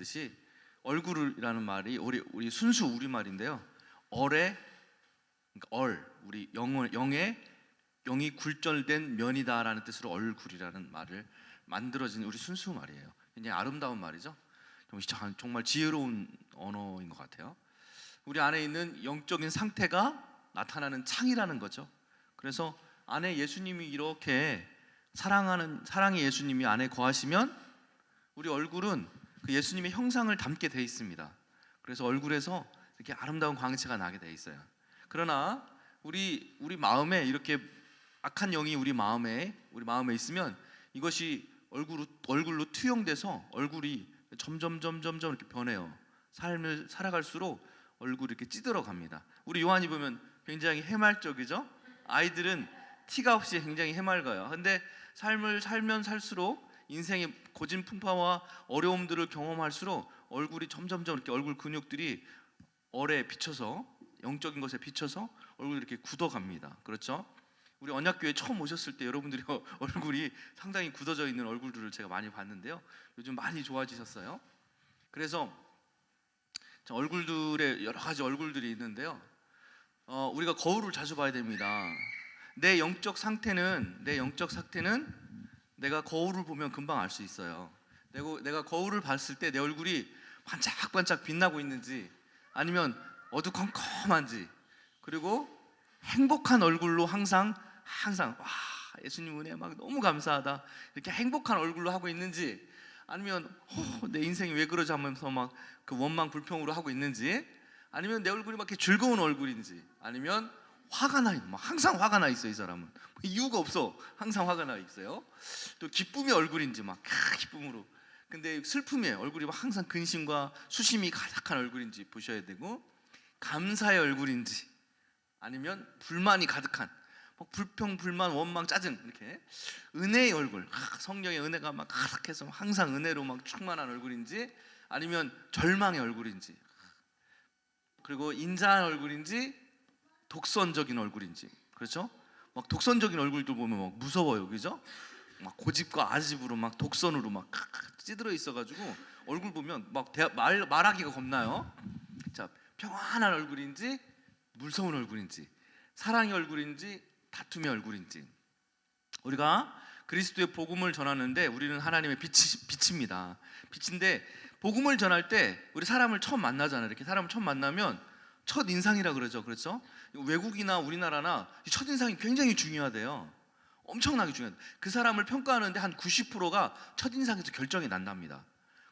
뜻이 얼굴이라는 말이 우리 우리 순수 우리 말인데요. 얼에 그러니까 얼 우리 영어 영의 영이 굴절된 면이다라는 뜻으로 얼굴이라는 말을 만들어진 우리 순수 말이에요. 굉장히 아름다운 말이죠. 정말 지혜로운 언어인 것 같아요. 우리 안에 있는 영적인 상태가 나타나는 창이라는 거죠. 그래서 안에 예수님이 이렇게 사랑하는 사랑의 예수님이 안에 거하시면 우리 얼굴은 그 예수님의 형상을 담게 돼 있습니다. 그래서 얼굴에서 이렇게 아름다운 광채가 나게 돼 있어요. 그러나 우리 우리 마음에 이렇게 악한 영이 우리 마음에 우리 마음에 있으면 이것이 얼굴로 얼굴로 투영돼서 얼굴이 점점 점점 점 이렇게 변해요. 삶을 살아갈수록 얼굴이 이렇게 찌들어 갑니다. 우리 요한이 보면 굉장히 해말적이죠. 아이들은 티가 없이 굉장히 해맑아요. 근데 삶을 살면 살수록 인생의 고진 풍파와 어려움들을 경험할수록 얼굴이 점점점 이렇게 얼굴 근육들이 얼에 비쳐서 영적인 것에 비쳐서 얼굴이 이렇게 굳어갑니다. 그렇죠? 우리 언약교회 처음 오셨을 때 여러분들이 얼굴이 상당히 굳어져 있는 얼굴들을 제가 많이 봤는데요. 요즘 많이 좋아지셨어요. 그래서 자, 얼굴들의 여러 가지 얼굴들이 있는데요. 어, 우리가 거울을 자주 봐야 됩니다. 내 영적 상태는 내 영적 상태는 내가 거울을 보면 금방 알 수 있어요. 내가, 내가 거울을 봤을 때 내 얼굴이 반짝반짝 빛나고 있는지 아니면 어두컴컴한지 그리고 행복한 얼굴로 항상 항상 와 예수님 은혜 막 너무 감사하다 이렇게 행복한 얼굴로 하고 있는지 아니면 어, 내 인생이 왜 그러지 하면서 막 그 원망 불평으로 하고 있는지 아니면 내 얼굴이 막 이렇게 즐거운 얼굴인지 아니면 화가 나 있는 막 항상 화가 나 있어 이 사람은. 이유가 없어. 항상 화가 나 있어요. 또 기쁨의 얼굴인지 막 아, 기쁨으로. 근데 슬픔의 얼굴이 막 항상 근심과 수심이 가득한 얼굴인지 보셔야 되고 감사의 얼굴인지 아니면 불만이 가득한 막 불평 불만 원망 짜증 이렇게. 은혜의 얼굴. 아, 성령의 은혜가 막 가득해서 항상 은혜로 막 충만한 얼굴인지 아니면 절망의 얼굴인지. 그리고 인자한 얼굴인지 독선적인 얼굴인지 그렇죠? 막 독선적인 얼굴도 보면 막 무서워요 그죠? 막 고집과 아집으로 막 독선으로 막 찌들어 있어가지고 얼굴 보면 막 대, 말 말하기가 겁나요. 자 평안한 얼굴인지 무서운 얼굴인지 사랑의 얼굴인지 다툼의 얼굴인지 우리가 그리스도의 복음을 전하는데 우리는 하나님의 빛이, 빛입니다. 빛인데 복음을 전할 때 우리 사람을 처음 만나잖아요. 이렇게 사람을 처음 만나면 첫 인상이라 그러죠. 그렇죠? 외국이나 우리나라나 이첫 인상이 굉장히 중요하대요. 엄청나게 중요해요. 그 사람을 평가하는데 한 90%가 첫 인상에서 결정이 난답니다.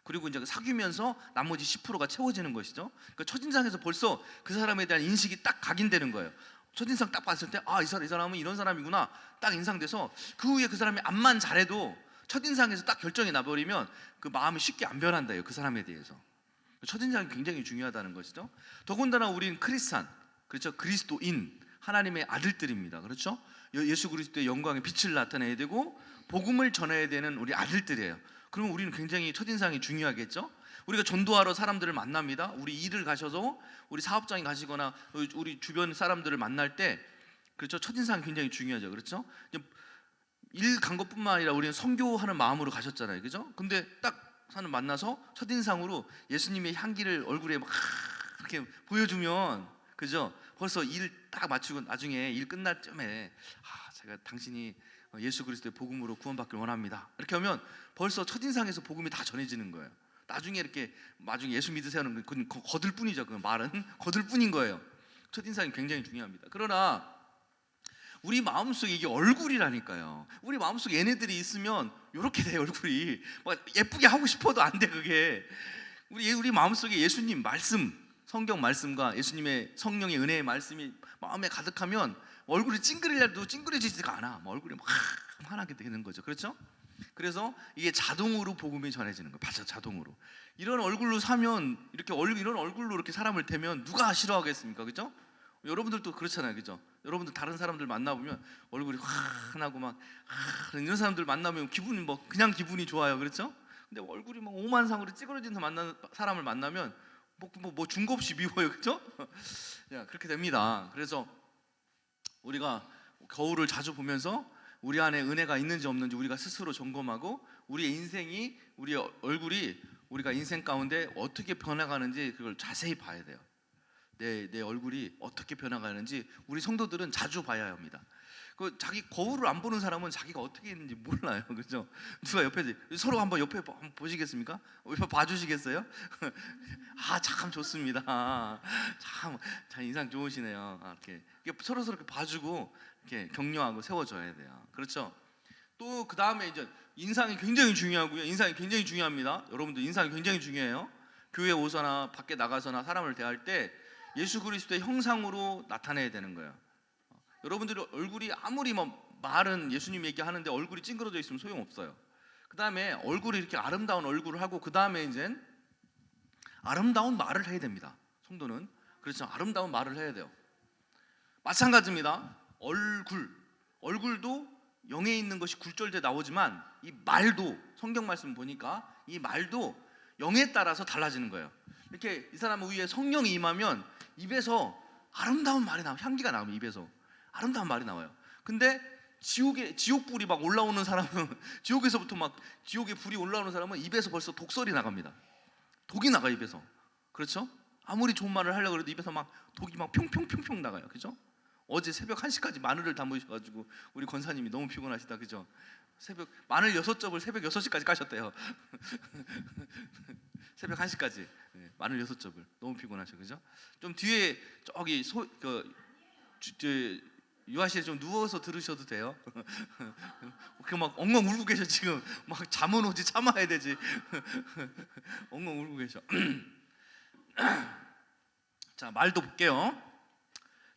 그리고 이제 사귀면서 나머지 10%가 채워지는 것이죠. 그러니까 첫 인상에서 벌써 그 사람에 대한 인식이 딱 각인되는 거예요. 첫 인상 딱 봤을 때 아 이 사람 이 사람은 이런 사람이구나 딱 인상돼서 그 후에 그 사람이 암만 잘해도 첫 인상에서 딱 결정이 나버리면 그 마음이 쉽게 안 변한다요. 그 사람에 대해서 첫 인상이 굉장히 중요하다는 것이죠. 더군다나 우리는 크리스찬 그렇죠 그리스도인 하나님의 아들들입니다. 그렇죠? 예- 예수 그리스도의 영광의 빛을 나타내야 되고 복음을 전해야 되는 우리 아들들이에요. 그러면 우리는 굉장히 첫인상이 중요하겠죠? 우리가 전도하러 사람들을 만납니다. 우리 일을 가셔서 우리 사업장에 가시거나 우리 주변 사람들을 만날 때 그렇죠? 첫인상이 굉장히 중요하죠. 그렇죠? 일 간 것뿐만 아니라 우리는 선교하는 마음으로 가셨잖아요. 그죠? 근데 딱 사람 만나서 첫인상으로 예수님의 향기를 얼굴에 막 이렇게 보여주면 그죠? 벌써 일딱 마치고 나중에 일 끝날 쯤에 아, 제가 당신이 예수 그리스도의 복음으로 구원받길 원합니다. 이렇게 하면 벌써 첫인상에서 복음이 다 전해지는 거예요. 나중에 이렇게 나중에 예수 믿으세요는 그건 거- 거들 뿐이죠. 그 말은 거들 뿐인 거예요. 첫인상이 굉장히 중요합니다. 그러나 우리 마음속에 이게 얼굴이라니까요. 우리 마음속에 얘네들이 있으면 이렇게 돼 얼굴이 막 예쁘게 하고 싶어도 안 돼 그게. 우리 우리 마음속에 예수님 말씀, 성경 말씀과 예수님의 성령의 은혜의 말씀이 마음에 가득하면 얼굴이 찡그리려도 찡그려지지가 않아. 막 얼굴이 막 환하게 되는 거죠. 그렇죠? 그래서 이게 자동으로 복음이 전해지는 거예요. 자동으로. 이런 얼굴로 사면 이렇게 얼굴 이런 얼굴로 이렇게 사람을 대면 누가 싫어하겠습니까? 그죠? 여러분들도 그렇잖아요, 그죠? 여러분들 다른 사람들 만나보면 얼굴이 환하고 막 아, 이런 사람들 만나면 기분이 뭐 그냥 기분이 좋아요, 그렇죠? 근데 얼굴이 막 오만상으로 찌그러진 만나 사람을 만나면 뭐, 뭐, 뭐 중고 없이 미워요, 그렇죠? 야, 그렇게 됩니다. 그래서 우리가 거울을 자주 보면서 우리 안에 은혜가 있는지 없는지 우리가 스스로 점검하고 우리의 인생이 우리의 얼굴이 우리가 인생 가운데 어떻게 변해가는지 그걸 자세히 봐야 돼요. 내, 내 얼굴이 어떻게 변해가는지 우리 성도들은 자주 봐야 합니다. 그 자기 거울을 안 보는 사람은 자기가 어떻게 있는지 몰라요. 그죠? 누가 옆에 서로 한번 옆에 봐- 한번 보시겠습니까? 옆에 봐주시겠어요? 아 참 좋습니다. 참, 참 인상 좋으시네요. 아, 이렇게 서로 서로 이렇게 봐주고 이렇게 격려하고 세워줘야 돼요. 그렇죠? 또 그 다음에 이제 인상이 굉장히 중요하고요. 인상이 굉장히 중요합니다. 여러분들 인상이 굉장히 중요해요. 교회 오서나 밖에 나가서나 사람을 대할 때 예수 그리스도의 형상으로 나타내야 되는 거예요. 어, 여러분들이 얼굴이 아무리 뭐 말은 예수님 얘기하는데 얼굴이 찡그러져 있으면 소용 없어요. 그 다음에 얼굴이 이렇게 아름다운 얼굴을 하고 그 다음에 이제 아름다운 말을 해야 됩니다. 성도는 그렇죠. 아름다운 말을 해야 돼요. 마찬가지입니다. 얼굴, 얼굴도 영에 있는 것이 굴절돼 나오지만 이 말도 성경 말씀 보니까 이 말도 영에 따라서 달라지는 거예요. 이렇게 이 사람 위에 성령이 임하면 입에서 아름다운 말이 나와 향기가 나오면 입에서 아름다운 말이 나와요. 근데 지옥에 지옥 불이 막 올라오는 사람은 지옥에서부터 막 지옥의 불이 올라오는 사람은 입에서 벌써 독설이 나갑니다. 독이 나가 입에서 그렇죠? 아무리 좋은 말을 하려고 해도 입에서 막 독이 막 평평평평 나가요. 그죠? 어제 새벽 1시까지 마늘을 담으셔가지고 우리 권사님이 너무 피곤하시다 그죠? 새벽 마늘 여섯 접을 새벽 6시까지 까셨대요. 새벽 1 시까지 네, 마늘 여섯 접을 너무 피곤하셔 그죠? 좀 뒤에 저기 소 그 유아실에 좀 누워서 들으셔도 돼요. 그막 엉엉 울고 계셔 지금 막 잠은 오지 참아야 되지. 엉엉 울고 계셔. 자 말도 볼게요.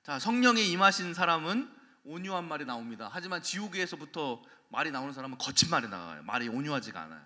자 성령이 임하신 사람은 온유한 말이 나옵니다. 하지만 지옥에서부터 말이 나오는 사람은 거친 말이 나와요. 말이 온유하지가 않아요.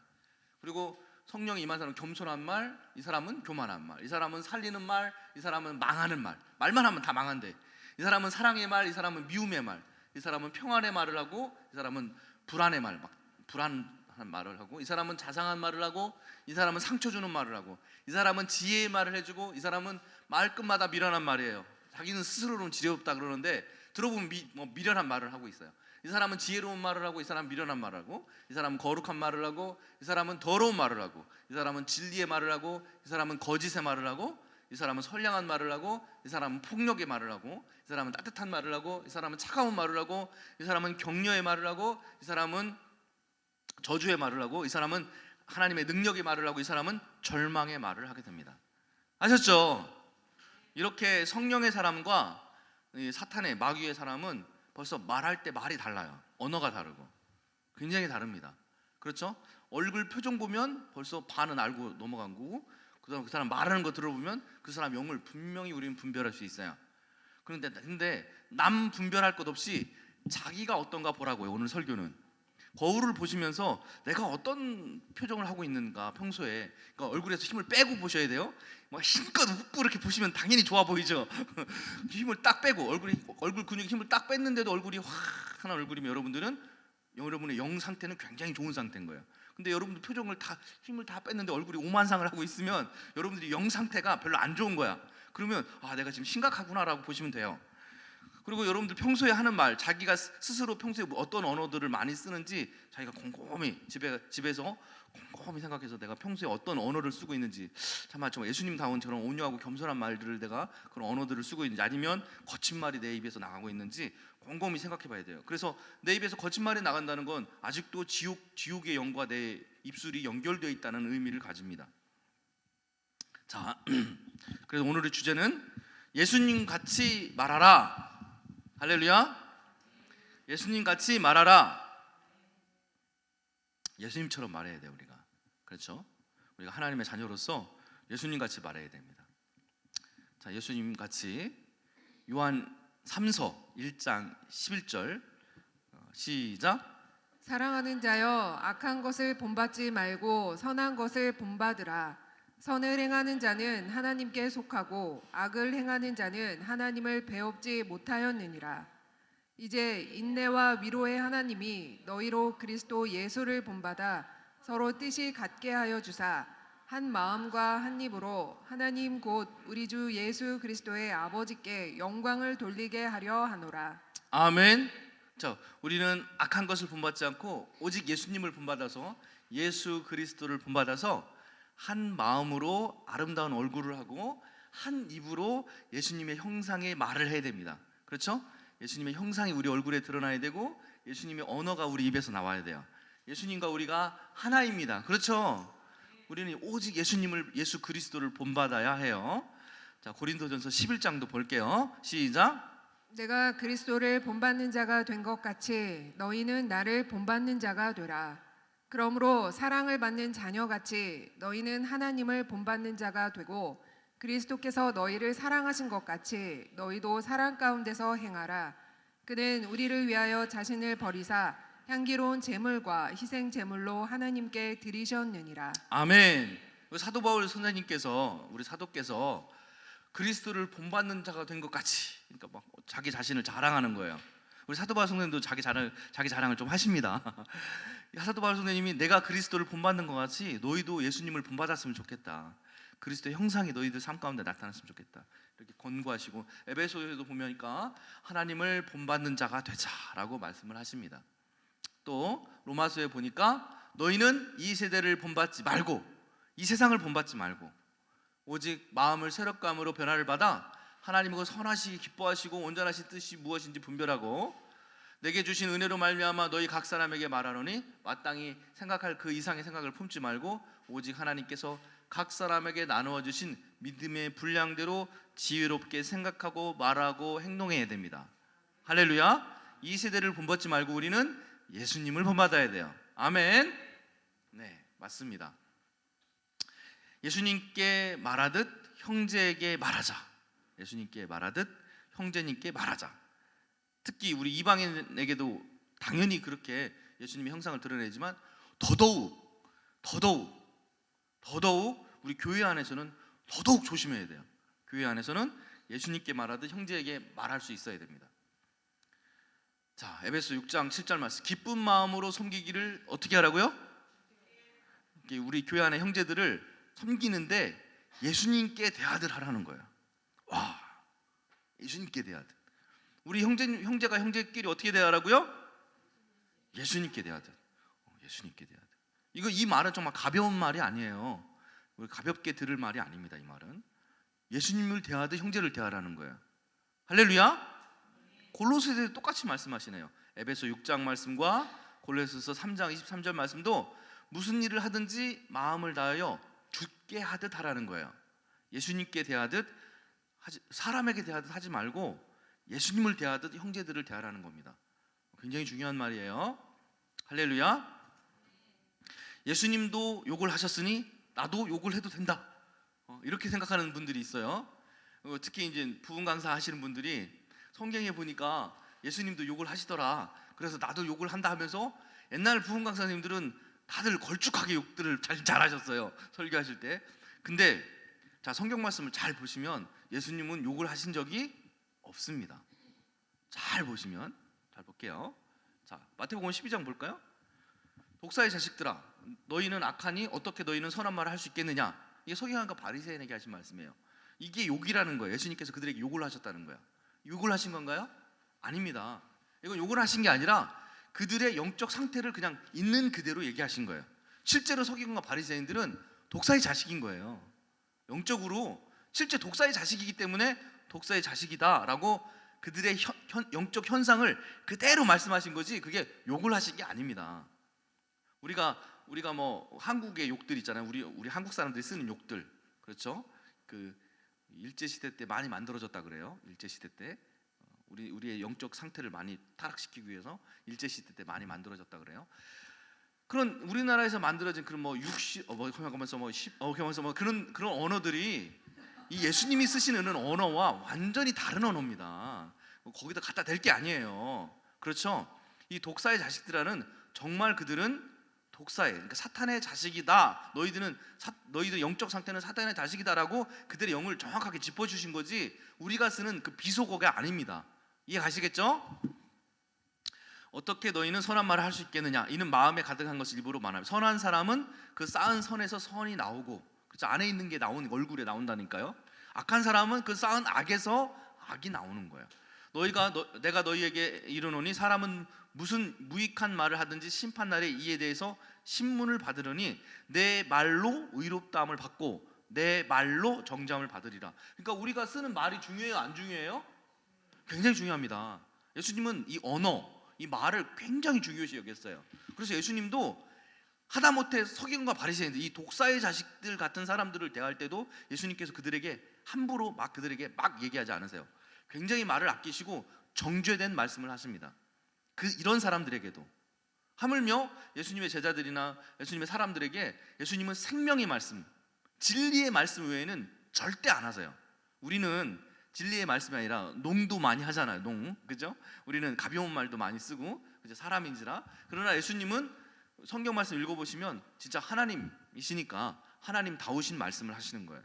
그리고 성령이 임한 사람은 겸손한 말, 이 사람은 교만한 말, 이 사람은 살리는 말, 이 사람은 망하는 말. 말만 하면 다 망한대. 이 사람은 사랑의 말, 이 사람은 미움의 말, 이 사람은 평안의 말을 하고, 이 사람은 불안의 말, 막 불안한 말을 하고, 이 사람은 자상한 말을 하고, 이 사람은 상처 주는 말을 하고, 이 사람은 지혜의 말을 해주고, 이 사람은 말끝마다 미련한 말이에요. 자기는 스스로는 지혜롭다 그러는데 들어보면 미, 뭐 미련한 말을 하고 있어요. 이 사람은 지혜로운 말을 하고, 이 사람은 미련한 말을 하고, 이 사람은 거룩한 말을 하고, 이 사람은 더러운 말을 하고, 이 사람은 진리의 말을 하고, 이 사람은 거짓의 말을 하고, 이 사람은 선량한 말을 하고, 이 사람은 폭력의 말을 하고, 이 사람은 따뜻한 말을 하고, 이 사람은 차가운 말을 하고, 이 사람은 격려의 말을 하고, 이 사람은 저주의 말을 하고, 이 사람은 하나님의 능력의 말을 하고, 이 사람은 절망의 말을 하게 됩니다. 아셨죠? 이렇게 성령의 사람과 이 사탄의 마귀의 사람은 벌써 말할 때 말이 달라요. 언어가 다르고 굉장히 다릅니다. 그렇죠? 얼굴 표정 보면 벌써 반은 알고 넘어간 거고 그 다음 그 사람 말하는 거 들어보면 그 사람 영을 분명히 우리는 분별할 수 있어요. 그런데 근데 남 분별할 것 없이 자기가 어떤가 보라고요. 오늘 설교는 거울을 보시면서 내가 어떤 표정을 하고 있는가 평소에 그러니까 얼굴에서 힘을 빼고 보셔야 돼요. 뭐 힘껏 웃고 이렇게 보시면 당연히 좋아 보이죠. 힘을 딱 빼고 얼굴이 얼굴 근육에 힘을 딱 뺐는데도 얼굴이 확한 얼굴이면 여러분들은 여러분의 영 상태는 굉장히 좋은 상태인 거예요. 근데 여러분들 표정을 다 힘을 다 뺐는데 얼굴이 오만상을 하고 있으면 여러분들이 영 상태가 별로 안 좋은 거야. 그러면 아 내가 지금 심각하구나라고 보시면 돼요. 그리고 여러분들 평소에 하는 말, 자기가 스- 스스로 평소에 어떤 언어들을 많이 쓰는지 자기가 곰곰이 집에 집에서 곰곰이 생각해서 내가 평소에 어떤 언어를 쓰고 있는지 참아 정말 예수님다운 저런 온유하고 겸손한 말들을 내가 그런 언어들을 쓰고 있는지 아니면 거친 말이 내 입에서 나가고 있는지 곰곰이 생각해봐야 돼요. 그래서 내 입에서 거친 말이 나간다는 건 아직도 지옥 지옥의 영과 내 입술이 연결되어 있다는 의미를 가집니다. 자, 그래서 오늘의 주제는 예수님 같이 말하라. 할렐루야. 예수님 같이 말하라. 예수님처럼 말해야 돼 우리가. 그렇죠? 우리가 하나님의 자녀로서 예수님 같이 말해야 됩니다. 자, 예수님 같이 요한 3서 1장 11절 어, 시작. 사랑하는 자여 악한 것을 본받지 말고 선한 것을 본받으라 선을 행하는 자는 하나님께 속하고 악을 행하는 자는 하나님을 배웁지 못하였느니라 이제 인내와 위로의 하나님이 너희로 그리스도 예수를 본받아 서로 뜻이 같게 하여 주사 한 마음과 한 입으로 하나님 곧 우리 주 예수 그리스도의 아버지께 영광을 돌리게 하려 하노라 아멘. 자, 우리는 악한 것을 본받지 않고 오직 예수님을 본받아서 예수 그리스도를 본받아서 한 마음으로 아름다운 얼굴을 하고 한 입으로 예수님의 형상의 말을 해야 됩니다. 그렇죠? 예수님의 형상이 우리 얼굴에 드러나야 되고 예수님의 언어가 우리 입에서 나와야 돼요. 예수님과 우리가 하나입니다. 그렇죠? 우리는 오직 예수님을 예수 그리스도를 본받아야 해요. 자, 고린도전서 11장도 볼게요. 시작. 내가 그리스도를 본받는 자가 된 것 같이 너희는 나를 본받는 자가 되라. 그러므로 사랑을 받는 자녀같이 너희는 하나님을 본받는 자가 되고 그리스도께서 너희를 사랑하신 것 같이 너희도 사랑 가운데서 행하라. 그는 우리를 위하여 자신을 버리사 향기로운 제물과 희생 제물로 하나님께 드리셨느니라. 아멘. 사도 바울 선생님께서 우리 사도께서 그리스도를 본받는 자가 된 것 같이 그러니까 막 자기 자신을 자랑하는 거예요. 우리 사도 바울 선생님도 자기 자랑 자기 자랑을 좀 하십니다. 사도 바울 선생님이 내가 그리스도를 본받는 것 같이 너희도 예수님을 본받았으면 좋겠다. 그리스도의 형상이 너희들 삶 가운데 나타났으면 좋겠다. 이렇게 권고하시고 에베소에도 보면니까 하나님을 본받는 자가 되자라고 말씀을 하십니다. 또 로마서에 보니까 너희는 이 세대를 본받지 말고 이 세상을 본받지 말고 오직 마음을 새롭감으로 변화를 받아 하나님과 선하시기 기뻐하시고 온전하신 뜻이 무엇인지 분별하고 내게 주신 은혜로 말미암아 너희 각 사람에게 말하노니 마땅히 생각할 그 이상의 생각을 품지 말고 오직 하나님께서 각 사람에게 나누어 주신 믿음의 분량대로 지혜롭게 생각하고 말하고 행동해야 됩니다. 할렐루야. 이 세대를 본받지 말고 우리는 예수님을 본받아야 돼요. 아멘. 네, 맞습니다. 예수님께 말하듯 형제에게 말하자. 예수님께 말하듯 형제님께 말하자. 특히 우리 이방인에게도 당연히 그렇게 예수님의 형상을 드러내지만 더더욱 더더욱 더더욱 우리 교회 안에서는 더더욱 조심해야 돼요. 교회 안에서는 예수님께 말하듯 형제에게 말할 수 있어야 됩니다. 자, 에베소 6장 7절 말씀. 기쁜 마음으로 섬기기를 어떻게 하라고요? 우리 교회 안에 형제들을 섬기는데 예수님께 대하듯 하라는 거예요. 와, 예수님께 대하듯. 우리 형제 형제가 형제끼리 어떻게 대하라고요? 예수님께 대하듯. 어, 예수님께 대하듯. 이거 이 말은 정말 가벼운 말이 아니에요. 우리 가볍게 들을 말이 아닙니다. 이 말은 예수님을 대하듯 형제를 대하라는 거예요. 할렐루야. 골로새도 똑같이 말씀하시네요. 에베소 6장 말씀과 골로새서 3장 23절 말씀도 무슨 일을 하든지 마음을 다하여 죽게 하듯 하라는 거예요. 예수님께 대하듯 사람에게 대하듯 하지 말고 예수님을 대하듯 형제들을 대하라는 겁니다. 굉장히 중요한 말이에요. 할렐루야. 예수님도 욕을 하셨으니 나도 욕을 해도 된다. 어, 이렇게 생각하는 분들이 있어요. 어, 특히 이제 부분 강사 하시는 분들이 성경에 보니까 예수님도 욕을 하시더라. 그래서 나도 욕을 한다 하면서 옛날 부분 강사님들은 다들 걸쭉하게 욕들을 잘 잘하셨어요. 설교하실 때. 근데 자 성경 말씀을 잘 보시면 예수님은 욕을 하신 적이 없습니다. 잘 보시면 잘 볼게요. 자 마태복음 12장 볼까요? 독사의 자식들아 너희는 악하니 어떻게 너희는 선한 말을 할 수 있겠느냐? 이게 서기관과 바리새인에게 하신 말씀이에요. 이게 욕이라는 거예요. 예수님께서 그들에게 욕을 하셨다는 거야. 욕을 하신 건가요? 아닙니다. 이건 욕을 하신 게 아니라 그들의 영적 상태를 그냥 있는 그대로 얘기하신 거예요. 실제로 서기관과 바리새인들은 독사의 자식인 거예요. 영적으로 실제 독사의 자식이기 때문에 독사의 자식이다라고 그들의 현, 현- 영적 현상을 그대로 말씀하신 거지 그게 욕을 하신 게 아닙니다. 우리가 우리가 뭐 한국의 욕들 있잖아요. 우리 우리 한국 사람들이 쓰는 욕들 그렇죠? 그 일제 시대 때 많이 만들어졌다 그래요. 일제 시대 때 어, 우리 우리의 영적 상태를 많이 타락시키기 위해서 일제 시대 때 많이 만들어졌다 그래요. 그런 우리나라에서 만들어진 그런 뭐 육시 어뭐 하면서 뭐 십, 어 하면서 뭐 그런 그런 언어들이 이 예수님이 쓰시는 언어와 완전히 다른 언어입니다. 거기다 갖다 댈 게 아니에요. 그렇죠? 이 독사의 자식들아는 정말 그들은 독사의 그러니까 사탄의 자식이다. 너희들은 사, 너희들 영적 상태는 사탄의 자식이다라고 그들의 영을 정확하게 짚어 주신 거지 우리가 쓰는 그 비속어가 아닙니다. 이해 가시겠죠? 어떻게 너희는 선한 말을 할 수 있겠느냐? 이는 마음에 가득한 것을 입으로 말하며 선한 사람은 그 쌓은 선에서 선이 나오고 그렇죠? 안에 있는 게 나오는 얼굴에 나온다니까요. 악한 사람은 그 쌓은 악에서 악이 나오는 거예요. 너희가 너, 내가 너희에게 이르노니 사람은 무슨 무익한 말을 하든지 심판 날에 이에 대해서 신문을 받으려니 내 말로 의롭다함을 받고 내 말로 정죄함을 받으리라. 그러니까 우리가 쓰는 말이 중요해요, 안 중요해요? 굉장히 중요합니다. 예수님은 이 언어, 이 말을 굉장히 중요시 여겼어요. 그래서 예수님도 하다못해 서기관과 바리새인들 이 독사의 자식들 같은 사람들을 대할 때도 예수님께서 그들에게 함부로 막 그들에게 막 얘기하지 않으세요. 굉장히 말을 아끼시고 정죄된 말씀을 하십니다. 그 이런 사람들에게도 하물며 예수님의 제자들이나 예수님의 사람들에게 예수님은 생명의 말씀, 진리의 말씀 외에는 절대 안 하세요. 우리는 진리의 말씀이 아니라 농도 많이 하잖아요. 농, 그죠? 우리는 가벼운 말도 많이 쓰고, 그죠? 사람인지라. 그러나 예수님은 성경 말씀 읽어보시면 진짜 하나님이시니까 하나님 다우신 말씀을 하시는 거예요.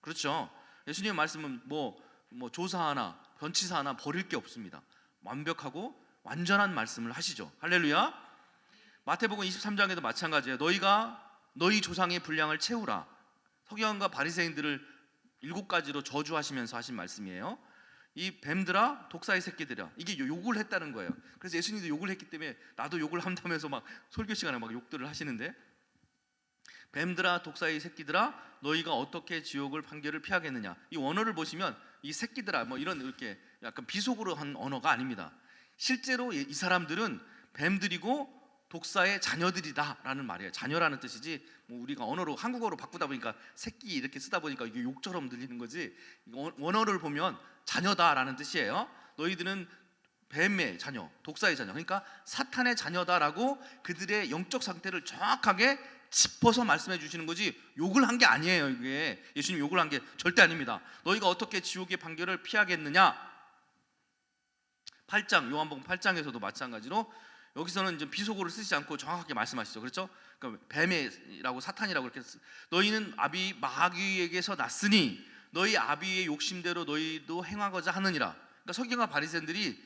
그렇죠? 예수님의 말씀은 뭐, 뭐 조사 하나, 변치사 하나 버릴 게 없습니다. 완벽하고 완전한 말씀을 하시죠. 할렐루야. 마태복음 23장에도 마찬가지예요. 너희가 너희 조상의 분량을 채우라. 서기관과 바리새인들을 일곱 가지로 저주하시면서 하신 말씀이에요. 이 뱀들아 독사의 새끼들아 이게 욕을 했다는 거예요. 그래서 예수님도 욕을 했기 때문에 나도 욕을 한다면서 막 설교 시간에 막 욕들을 하시는데 뱀들아 독사의 새끼들아 너희가 어떻게 지옥을 판결을 피하겠느냐 이 원어를 보시면 이 새끼들아 뭐 이런 이렇게 약간 비속어로 한 언어가 아닙니다. 실제로 이 사람들은 뱀들이고 독사의 자녀들이다라는 말이에요. 자녀라는 뜻이지 뭐 우리가 언어로 한국어로 바꾸다 보니까 새끼 이렇게 쓰다 보니까 이게 욕처럼 들리는 거지 원어를 보면 자녀다라는 뜻이에요. 너희들은 뱀의 자녀, 독사의 자녀, 그러니까 사탄의 자녀다라고 그들의 영적 상태를 정확하게 짚어서 말씀해 주시는 거지 욕을 한 게 아니에요. 이게 예수님 욕을 한 게 절대 아닙니다. 너희가 어떻게 지옥의 판결을 피하겠느냐? 8장 요한복음 8장에서도 마찬가지로 여기서는 이제 비속어를 쓰지 않고 정확하게 말씀하시죠. 그렇죠? 그러니까 뱀이라고 사탄이라고 이렇게 쓰, 너희는 아비 마귀에게서 났으니 너희 아비의 욕심대로 너희도 행하고자 하느니라. 그러니까 서기관과 바리새인들이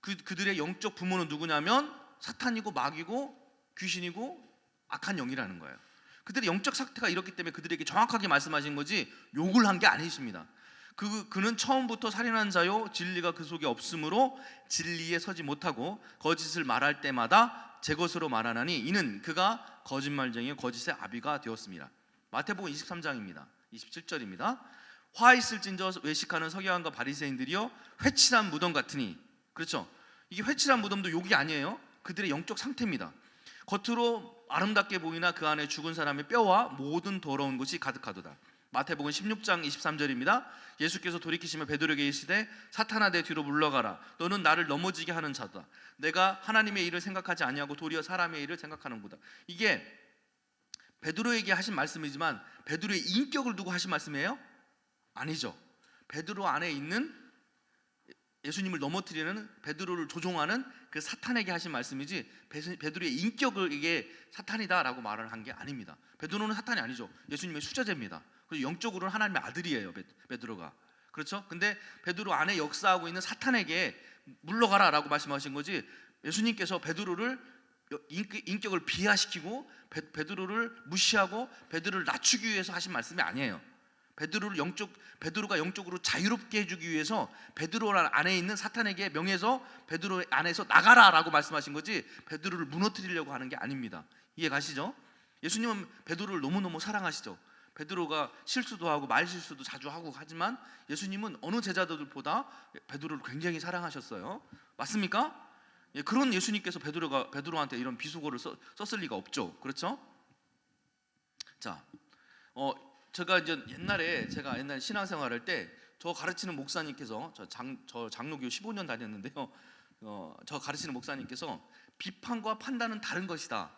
그 그들의 영적 부모는 누구냐면 사탄이고 마귀고 귀신이고 악한 영이라는 거예요. 그들의 영적 상태가 이렇기 때문에 그들에게 정확하게 말씀하신 거지 욕을 한 게 아니십니다. 그 그는 처음부터 살인한 자요 진리가 그 속에 없으므로 진리에 서지 못하고 거짓을 말할 때마다 제 것으로 말하나니 이는 그가 거짓말쟁이 거짓의 아비가 되었습니다. 마태복음 23장입니다. 27절입니다. 화 있을진저 외식하는 서기관과 바리새인들이여 회칠한 무덤 같으니 그렇죠. 이게 회칠한 무덤도 욕이 아니에요. 그들의 영적 상태입니다. 겉으로 아름답게 보이나 그 안에 죽은 사람의 뼈와 모든 더러운 것이 가득하도다. 마태복음 16장 23절입니다. 예수께서 돌이키시며 베드로에게 이르시되 사탄아 내 뒤로 물러가라. 너는 나를 넘어지게 하는 자다. 내가 하나님의 일을 생각하지 아니하고 도리어 사람의 일을 생각하는구다. 이게 베드로에게 하신 말씀이지만 베드로의 인격을 두고 하신 말씀이에요? 아니죠. 베드로 안에 있는 예수님을 넘어뜨리는 베드로를 조종하는 그 사탄에게 하신 말씀이지 베- 베드로의 인격을 이게 사탄이다라고 말을 한 게 아닙니다. 베드로는 사탄이 아니죠. 예수님의 수자제입니다. 그리고 영적으로는 하나님의 아들이에요. 베- 베드로가. 그렇죠? 근데 베드로 안에 역사하고 있는 사탄에게 물러가라라고 말씀하신 거지. 예수님께서 베드로를 인- 인격을 비하시키고 베- 베드로를 무시하고 베드로를 낮추기 위해서 하신 말씀이 아니에요. 베드로를 영적 베드로가 영적으로 자유롭게 해주기 위해서 베드로 안에 있는 사탄에게 명해서 베드로 안에서 나가라라고 말씀하신 거지 베드로를 무너뜨리려고 하는 게 아닙니다. 이해 가시죠? 예수님은 베드로를 너무 너무 사랑하시죠. 베드로가 실수도 하고 말 실수도 자주 하고 하지만 예수님은 어느 제자들보다 베드로를 굉장히 사랑하셨어요. 맞습니까? 예, 그런 예수님께서 베드로가 베드로한테 이런 비속어를 써- 썼을 리가 없죠. 그렇죠? 자, 어, 제가 이제 옛날에 제가 옛날 신앙생활할 때 저 가르치는 목사님께서 저, 장, 저 장로교 15년 다녔는데요. 어, 저 가르치는 목사님께서 비판과 판단은 다른 것이다.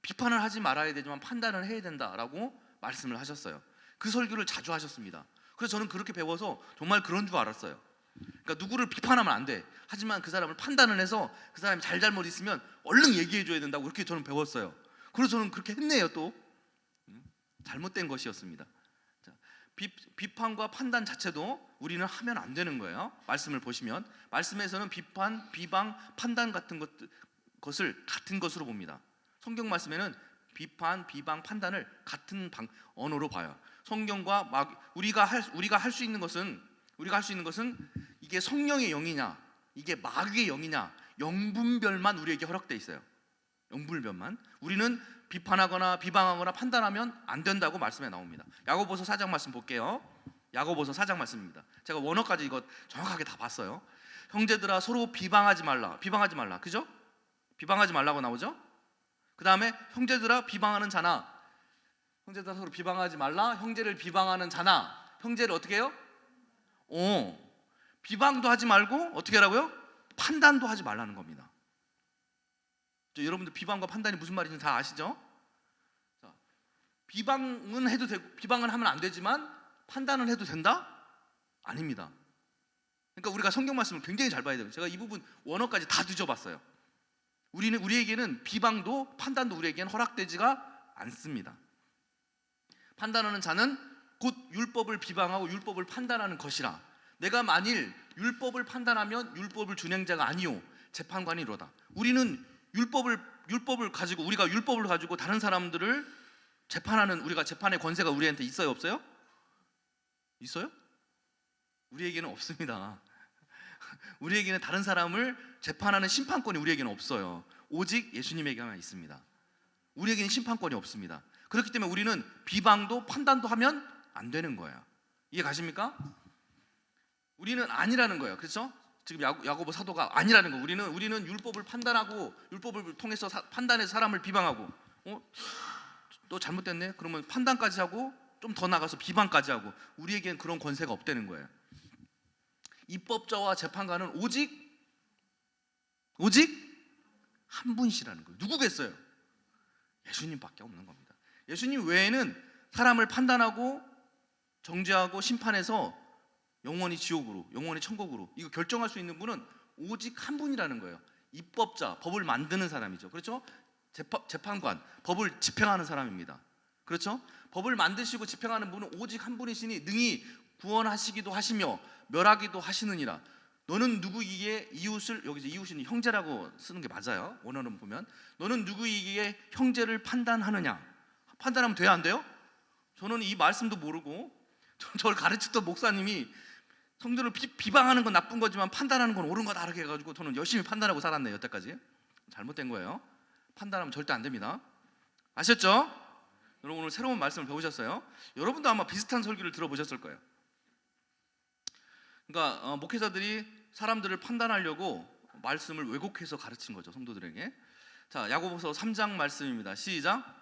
비판을 하지 말아야 되지만 판단을 해야 된다라고 말씀을 하셨어요. 그 설교를 자주 하셨습니다. 그래서 저는 그렇게 배워서 정말 그런 줄 알았어요. 그러니까 누구를 비판하면 안 돼. 하지만 그 사람을 판단을 해서 그 사람이 잘잘못 있으면 얼른 얘기해 줘야 된다고 그렇게 저는 배웠어요. 그래서 저는 그렇게 했네요 또. 음, 잘못된 것이었습니다. 자, 비, 비판과 판단 자체도 우리는 하면 안 되는 거예요. 말씀을 보시면 말씀에서는 비판, 비방, 판단 같은 것, 것을 같은 것으로 봅니다. 성경 말씀에는 비판, 비방, 판단을 같은 방, 언어로 봐요. 성경과 막 우리가 할 우리가 할 수 있는 것은 우리가 할 수 있는 것은 이게 성령의 영이냐, 이게 마귀의 영이냐, 영분별만 우리에게 허락돼 있어요. 영분별만. 우리는 비판하거나 비방하거나 판단하면 안 된다고 말씀에 나옵니다. 야고보서 4장 말씀 볼게요. 야고보서 4장 말씀입니다. 제가 원어까지 이거 정확하게 다 봤어요. 형제들아 서로 비방하지 말라. 비방하지 말라. 그죠? 비방하지 말라고 나오죠? 그다음에 형제들아 비방하는 자나 형제들아 서로 비방하지 말라. 형제를 비방하는 자나 형제를 어떻게 해요? 어. 비방도 하지 말고 어떻게 하라고요? 판단도 하지 말라는 겁니다. 저 여러분들 비방과 판단이 무슨 말인지 다 아시죠? 자, 비방은 해도 되고 비방은 하면 안 되지만 판단은 해도 된다? 아닙니다. 그러니까 우리가 성경 말씀을 굉장히 잘 봐야 돼요. 제가 이 부분 원어까지 다 뒤져봤어요. 우리는 우리에게는 비방도 판단도 우리에게는 허락되지가 않습니다. 판단하는 자는 곧 율법을 비방하고 율법을 판단하는 것이라. 내가 만일 율법을 판단하면 율법을 준행자가 아니요 재판관이로다. 우리는 율법을 율법을 가지고 우리가 율법을 가지고 다른 사람들을 재판하는 우리가 재판의 권세가 우리한테 있어요 없어요? 있어요? 우리에게는 없습니다. 우리에게는 다른 사람을 재판하는 심판권이 우리에게는 없어요. 오직 예수님에게만 있습니다. 우리에게는 심판권이 없습니다. 그렇기 때문에 우리는 비방도 판단도 하면 안 되는 거예요. 이해 가십니까? 우리는 아니라는 거예요. 그렇죠? 지금 야고, 야고 보 사도가 아니라는 거. 우리는 우리는 율법을 판단하고 율법을 통해서 사- 판단해서 사람을 비방하고 어? 또 잘못됐네. 그러면 판단까지 하고 좀 더 나가서 비방까지 하고 우리에겐 그런 권세가 없다는 거예요. 입법자와 재판관은 오직 오직 한 분이시라는 거예요. 누구겠어요? 예수님밖에 없는 겁니다. 예수님 외에는 사람을 판단하고 정죄하고 심판해서 영원히 지옥으로, 영원히 천국으로 이거 결정할 수 있는 분은 오직 한 분이라는 거예요. 입법자, 법을 만드는 사람이죠. 그렇죠? 재판, 재판관, 법을 집행하는 사람입니다. 그렇죠? 법을 만드시고 집행하는 분은 오직 한 분이시니 능히 구원하시기도 하시며 멸하기도 하시느니라. 너는 누구이기에 이웃을 여기서 이웃은 형제라고 쓰는 게 맞아요. 원어는 보면 너는 누구이기에 형제를 판단하느냐? 판단하면 돼야 안 돼요? 저는 이 말씀도 모르고 저- 저를 가르쳤던 목사님이 성도를 비, 비방하는 건 나쁜 거지만 판단하는 건 옳은 거다 이렇게 해가지고 저는 열심히 판단하고 살았네요 여태까지. 잘못된 거예요. 판단하면 절대 안 됩니다. 아셨죠? 여러분 오늘 새로운 말씀을 배우셨어요? 여러분도 아마 비슷한 설교를 들어보셨을 거예요. 그러니까 어, 목회자들이 사람들을 판단하려고 말씀을 왜곡해서 가르친 거죠 성도들에게. 자 야고보서 3장 말씀입니다. 시작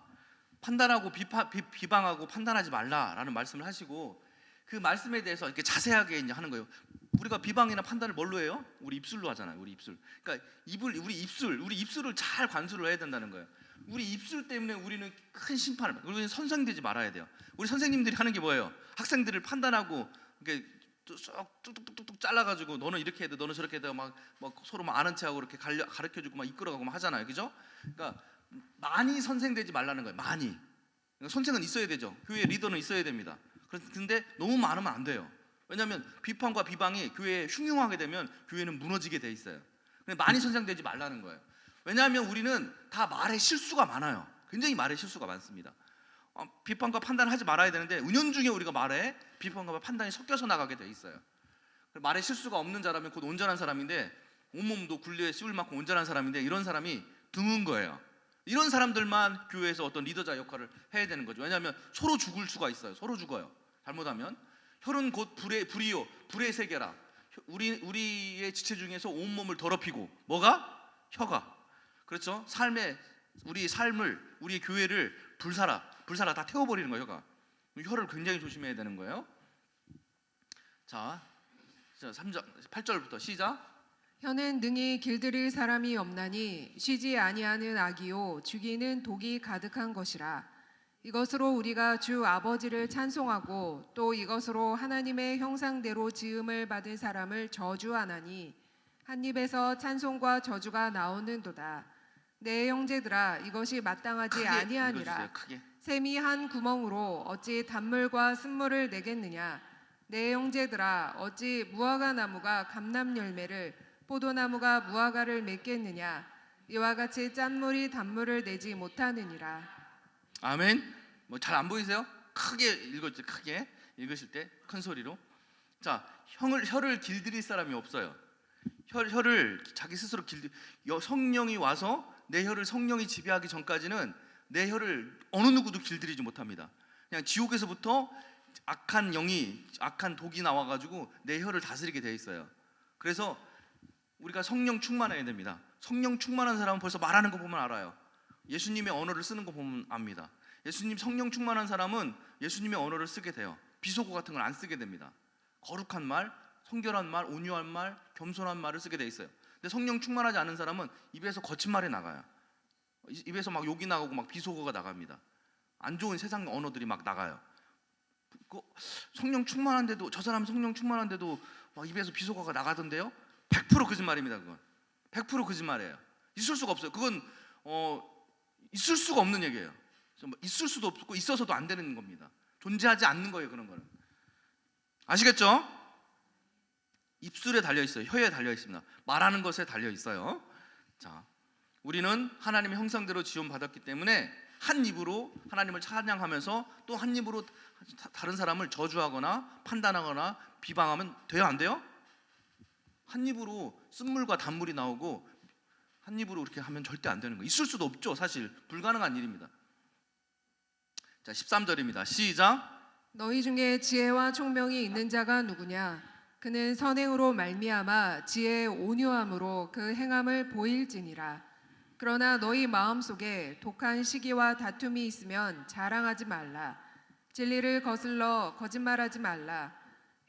판단하고 비파, 비, 비방하고 판단하지 말라라는 말씀을 하시고 그 말씀에 대해서 이렇게 자세하게 이제 하는 거예요. 우리가 비방이나 판단을 뭘로 해요? 우리 입술로 하잖아요. 우리 입술. 그러니까 입을 우리 입술, 우리 입술을 잘 관수를 해야 된다는 거예요. 우리 입술 때문에 우리는 큰 심판을 받- 우리는 선생되지 말아야 돼요. 우리 선생님들이 하는 게 뭐예요? 학생들을 판단하고 이렇게 쏙 뚝뚝뚝뚝 잘라가지고 너는 이렇게 해야 돼, 너는 저렇게 해야 돼, 막, 막 서로 막 아는 체하고 이렇게 가르, 가르쳐주고 막 이끌어가고 막 하잖아요, 그죠? 그러니까 많이 선생되지 말라는 거예요. 많이. 그러니까 선생은 있어야 되죠. 교회 리더는 있어야 됩니다. 그런데 너무 많으면 안 돼요. 왜냐하면 비판과 비방이 교회에 흉흉하게 되면 교회는 무너지게 돼 있어요. 많이 선생되지 말라는 거예요. 왜냐하면 우리는 다 말에 실수가 많아요. 굉장히 말에 실수가 많습니다. 어, 비판과 판단을 하지 말아야 되는데 은연중에 우리가 말에 비판과 판단이 섞여서 나가게 돼 있어요. 말에 실수가 없는 자라면 곧 온전한 사람인데 온몸도 굴레에 씌울 만큼 온전한 사람인데 이런 사람이 드문 거예요. 이런 사람들만 교회에서 어떤 리더자 역할을 해야 되는 거죠. 왜냐하면 서로 죽을 수가 있어요. 서로 죽어요. 잘못하면 혈은 곧 불의 불이요 불의 세계라. 우리 우리의 지체 중에서 온 몸을 더럽히고 뭐가 혀가 그렇죠? 삶의 우리 삶을 우리 교회를 불사라 불사라 다 태워버리는 거예요 혀가 혀를 굉장히 조심해야 되는 거예요. 자, 자 3절 8절부터 시작. 혀는 능히 길들일 사람이 없나니 쉬지 아니하는 악이요 죽이는 독이 가득한 것이라. 이것으로 우리가 주 아버지를 찬송하고 또 이것으로 하나님의 형상대로 지음을 받은 사람을 저주하나니 한 입에서 찬송과 저주가 나오는도다. 내 형제들아 이것이 마땅하지 크게 아니하니라. 읽어주세요. 샘이 한 구멍으로 어찌 단물과 쓴물을 내겠느냐? 내 형제들아 어찌 무화과 나무가 감람 열매를 포도나무가 무화과를 맺겠느냐 이와 같이 짠물이 단물을 내지 못하느니라 아멘. 뭐 잘 안 보이세요? 크게 읽었죠. 크게 읽으실 때 큰 소리로. 자, 혀를 혀를 길들일 사람이 없어요. 혀, 혀를 자기 스스로 길들 여- 성령이 와서 내 혀를 성령이 지배하기 전까지는 내 혀를 어느 누구도 길들이지 못합니다. 그냥 지옥에서부터 악한 영이 악한 독이 나와 가지고 내 혀를 다스리게 돼 있어요. 그래서 우리가 성령 충만해야 됩니다. 성령 충만한 사람은 벌써 말하는 거 보면 알아요. 예수님의 언어를 쓰는 거 보면 압니다. 예수님 성령 충만한 사람은 예수님의 언어를 쓰게 돼요. 비속어 같은 걸 안 쓰게 됩니다. 거룩한 말, 성결한 말, 온유한 말, 겸손한 말을 쓰게 돼 있어요. 근데 성령 충만하지 않은 사람은 입에서 거친 말이 나가요. 이- 입에서 막 욕이 나가고 막 비속어가 나갑니다. 안 좋은 세상 언어들이 막 나가요. 그 성령 충만한데도 저 사람 성령 충만한데도 막 입에서 비속어가 나가던데요? 100% 거짓말입니다. 그건 100% 거짓말이에요. 있을 수가 없어요. 그건 어 있을 수가 없는 얘기예요. 뭐 있을 수도 없고 있어서도 안 되는 겁니다. 존재하지 않는 거예요. 그런 거는 아시겠죠? 입술에 달려 있어요. 혀에 달려 있습니다. 말하는 것에 달려 있어요. 자, 우리는 하나님의 형상대로 지원 받았기 때문에 한 입으로 하나님을 찬양하면서 또 한 입으로 다- 다른 사람을 저주하거나 판단하거나 비방하면 돼요, 안 돼요? 한 입으로 쓴물과 단물이 나오고 한 입으로 이렇게 하면 절대 안 되는 거예요. 있을 수도 없죠, 사실 불가능한 일입니다. 자, 13절입니다. 시작. 너희 중에 지혜와 총명이 있는 자가 누구냐 그는 선행으로 말미암아 지혜의 온유함으로 그 행함을 보일지니라 그러나 너희 마음속에 독한 시기와 다툼이 있으면 자랑하지 말라 진리를 거슬러 거짓말하지 말라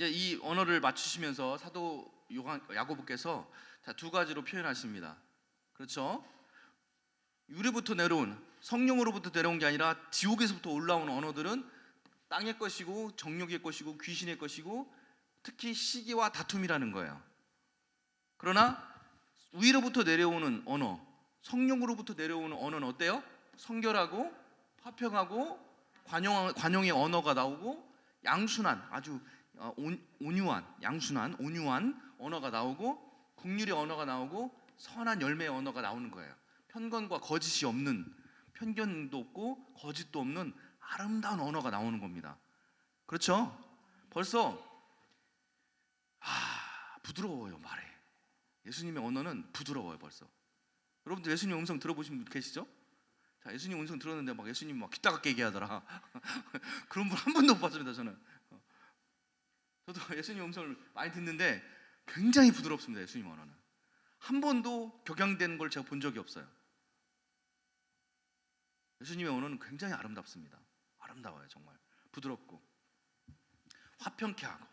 이제 이 언어를 맞추시면서 사도 요한 야고보께서 자, 두 가지로 표현하십니다. 그렇죠? 유리부터 내려온 성령으로부터 내려온 게 아니라 지옥에서부터 올라온 언어들은 땅의 것이고 정욕의 것이고 귀신의 것이고 특히 시기와 다툼이라는 거예요. 그러나 위로부터 내려오는 언어, 성령으로부터 내려오는 언어는 어때요? 성결하고 화평하고 관용 관용의 언어가 나오고 양순한 아주 어, 온, 온유한 양순한 온유한 언어가 나오고 국률의 언어가 나오고 선한 열매의 언어가 나오는 거예요. 편견과 거짓이 없는 편견도 없고 거짓도 없는 아름다운 언어가 나오는 겁니다. 그렇죠? 벌써 아 부드러워요 말에. 예수님의 언어는 부드러워요 벌써. 여러분들 예수님 음성 들어보신 분 계시죠? 자 예수님 음성 들었는데 막 예수님 막 귀따갑게 얘기하더라. 그런 분 한 번도 못 봤습니다 저는. 어. 저도 예수님 음성을 많이 듣는데 굉장히 부드럽습니다 예수님 언어는. 한 번도 격양된 걸 제가 본 적이 없어요. 예수님의 언어는 굉장히 아름답습니다. 아름다워요 정말 부드럽고 화평케 하고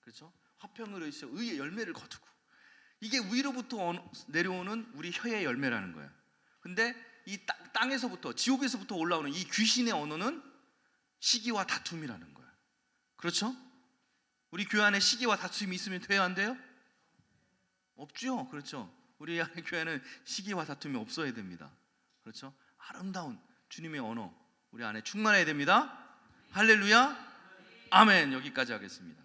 그렇죠? 화평을 의시어 의의 열매를 거두고 이게 위로부터 언- 내려오는 우리 혀의 열매라는 거예요. 근데 이 땅, 땅에서부터 지옥에서부터 올라오는 이 귀신의 언어는 시기와 다툼이라는 거예요. 그렇죠? 우리 교회 안에 시기와 다툼이 있으면 돼요, 안 돼요? 없죠. 그렇죠. 우리 안에 교회는 시기와 다툼이 없어야 됩니다. 그렇죠? 아름다운 주님의 언어 우리 안에 충만해야 됩니다. 할렐루야. 아멘. 여기까지 하겠습니다.